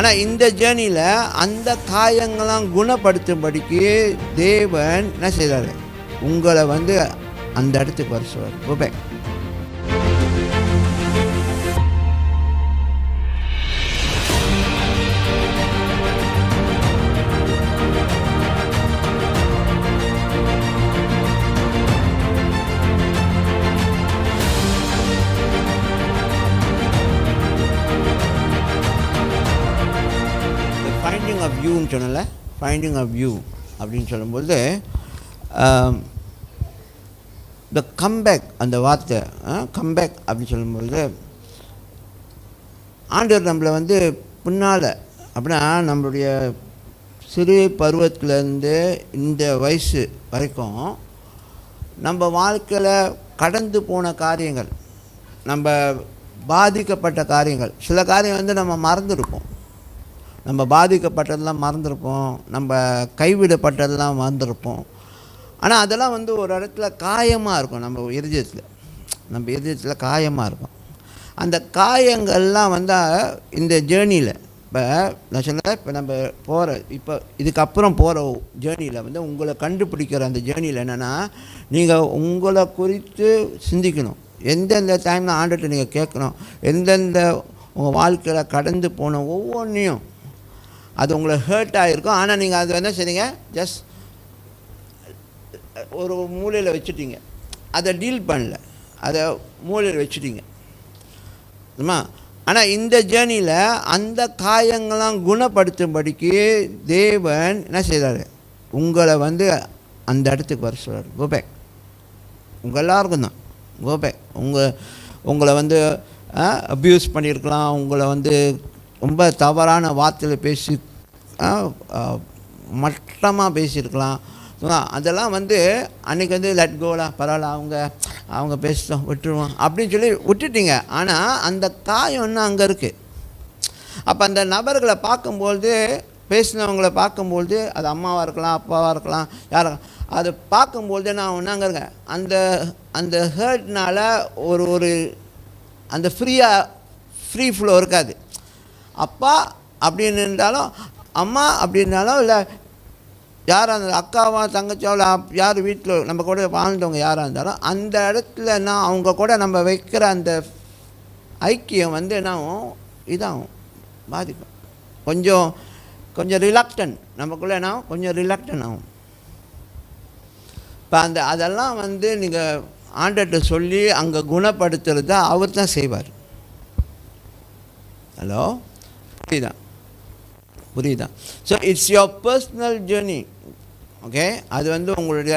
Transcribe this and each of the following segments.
ஆனால் இந்த ஜேர்னியில் அந்த காயங்கள்லாம் குணப்படுத்தும்படிக்கு தேவன் என்ன செய்கிறாரு உங்களை வந்து அந்த இடத்துக்கு வர ரூபாய் ஆஃப் வியூன்னு சொன்னல ஃபைண்டிங் ஆஃப் வியூ அப்படின்னு சொல்லும்போது த um, கம்பேக் அந்த வார்த்தை கம்பேக் அப்படின்னு சொல்லும்பொழுது ஆண்டவர் நம்மளை வந்து பின்னால் அப்படின்னா நம்மளுடைய சிறு பருவத்திலேருந்து இந்த வயசு வரைக்கும் நம்ம வாழ்க்கையில் கடந்து போன காரியங்கள் நம்ம பாதிக்கப்பட்ட காரியங்கள் சில காரியம் வந்து நம்ம மறந்துருப்போம். நம்ம பாதிக்கப்பட்டதெல்லாம் மறந்துருப்போம். நம்ம கைவிடப்பட்டதெல்லாம் மறந்துருப்போம். ஆனால் அதெல்லாம் வந்து ஒரு இடத்துல காயமாக இருக்கும். நம்ம இருதயத்தில். நம்ம இருதயத்தில் காயமாக இருக்கும். அந்த காயங்கள்லாம் வந்தால் இந்த ஜேர்னியில் இப்போ நான் சொன்னேன் இப்போ நம்ம போகிற இப்போ இதுக்கப்புறம் போகிற ஜேர்னியில் வந்து உங்களை கண்டுபிடிக்கிற அந்த ஜேர்னியில் என்னென்னா நீங்கள் உங்களை குறித்து சிந்திக்கணும். எந்தெந்த டைமில் ஆண்டுகிட்ட நீங்கள் கேட்கணும். எந்தெந்த உங்கள் வாழ்க்கையில் கடந்து போன ஒவ்வொன்றையும் அது உங்களை ஹர்ட் ஆகிருக்கும் ஆனால் நீங்கள் அது என்ன செய்றீங்க? ஜஸ்ட் ஒரு மூலையில் வச்சுட்டீங்க. அதை டீல் பண்ணல. அதை மூலையில் வச்சுட்டீங்க. ஆமா? ஆனால் இந்த ஜேர்னியில் அந்த காயங்கள்லாம் குணப்படுத்தும்படிக்கு தேவன் என்ன செய்கிறாரு உங்களை வந்து அந்த இடத்துக்கு வர சொல்கிறார் கோபேக் உங்கள் எல்லாருக்கும் தான். கோபேக் உங்கள் உங்களை வந்து அப்யூஸ் பண்ணியிருக்கலாம். உங்களை வந்து ரொம்ப தவறான வார்த்தையில் பேசி மட்டமாக பேசியிருக்கலாம். அதெல்லாம் வந்து அன்றைக்கி வந்து லெட் கோலா பரவாயில்ல அவங்க அவங்க பேசிட்டோம் விட்டுருவோம் அப்படின்னு சொல்லி விட்டுட்டீங்க. ஆனால் அந்த காயம் இன்னும் அங்கே இருக்குது அப்போ அந்த நபர்களை பார்க்கும்பொழுது பேசினவங்களை பார்க்கும்பொழுது அது அம்மாவாக இருக்கலாம் அப்பாவாக இருக்கலாம் யாரும் அதை பார்க்கும்பொழுது நான் ஒன்று அங்கே இருக்கேன். அந்த அந்த ஹர்ட்னால் ஒரு ஒரு அந்த ஃப்ரீயாக ஃப்ரீ ஃப்ளோ இருக்காது. அப்பா அப்படின்னு இருந்தாலும் அம்மா அப்படின்னாலும் இல்லை யாராக இருந்தாலும் அக்காவா தங்கச்சியாவில் யார் வீட்டில் நம்ம கூட வாழ்ந்தவங்க யாராக இருந்தாலும் அந்த இடத்துல நான் அவங்க கூட நம்ம வைக்கிற அந்த ஐக்கியம் வந்து என்னாகும்? இதாகும். பாதிக்கும் கொஞ்சம் கொஞ்சம் ரிலாக்டன் நமக்குள்ளே என்ன ஆகும்? கொஞ்சம் ரிலாக்டன் ஆகும். இப்போ அந்த அதெல்லாம் வந்து நீங்கள் ஆண்டர்கிட்ட சொல்லி அங்கே குணப்படுத்துறத அவர் தான் செய்வார். ஹலோ? புரியுதா? புரியுதா? So it's your personal journey okay அது வந்து உங்களுடைய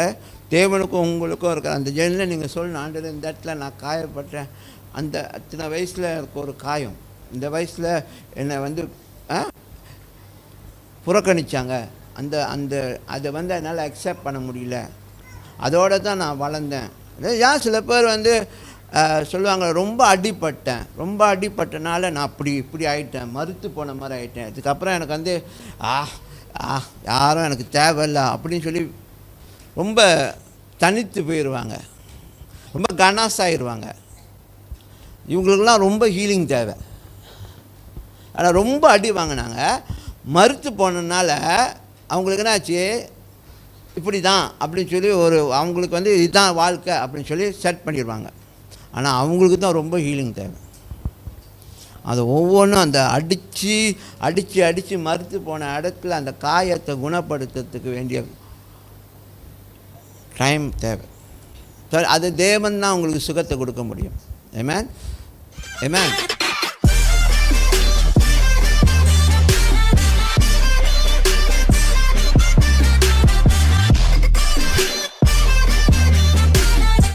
தேவனுக்கும் உங்களுக்கும் இருக்கிற அந்த ஜேர்னியில் நீங்கள் சொல்லணும் ஆண்டு இந்த இடத்துல நான் காயப்பட்டேன். அந்த அத்தனை வயசில் இருக்க ஒரு காயம். இந்த வயசில் என்னை வந்து ஆ, அந்த அந்த அதை வந்து என்னால் அக்செப்ட் பண்ண முடியல. அதோடு தான் நான் வளர்ந்தேன். ஏன் சில பேர் வந்து சொல்லுவாங்க ரொம்ப அடிப்பட்டேன். ரொம்ப அடிப்பட்டனால நான் அப்படி இப்படி ஆயிட்டேன். மறுத்து போன மாதிரி ஆயிட்டேன். இதுக்கப்புறம் எனக்கு வந்து ஆ ஆ யாரும் எனக்கு தேவையில்ல அப்படின்னு சொல்லி ரொம்ப தனித்து போயிடுவாங்க ரொம்ப கனாஸ் ஆயிடுவாங்க இவங்களுக்கெல்லாம் ரொம்ப ஹீலிங் தேவை. ஆனால் ரொம்ப அடி வாங்கினாங்க. மறுத்து போனதுனால அவங்களுக்கு என்னாச்சு? இப்படி தான் அப்படின்னு சொல்லி ஒரு அவங்களுக்கு வந்து இதுதான் வாழ்க்கை அப்படின்னு சொல்லி செட் பண்ணிடுவாங்க. ஆனால் அவங்களுக்கு தான் ரொம்ப ஹீலிங் தேவை. அது ஒவ்வொன்றும் அந்த அடித்து அடித்து அடித்து மறுத்து போன இடத்துல அந்த காயத்தை குணப்படுத்துறதுக்கு வேண்டிய டைம் தேவை. சரி அது தேவன் தான் உங்களுக்கு சுகத்தை கொடுக்க முடியும். ஏமேன் ஏமேன்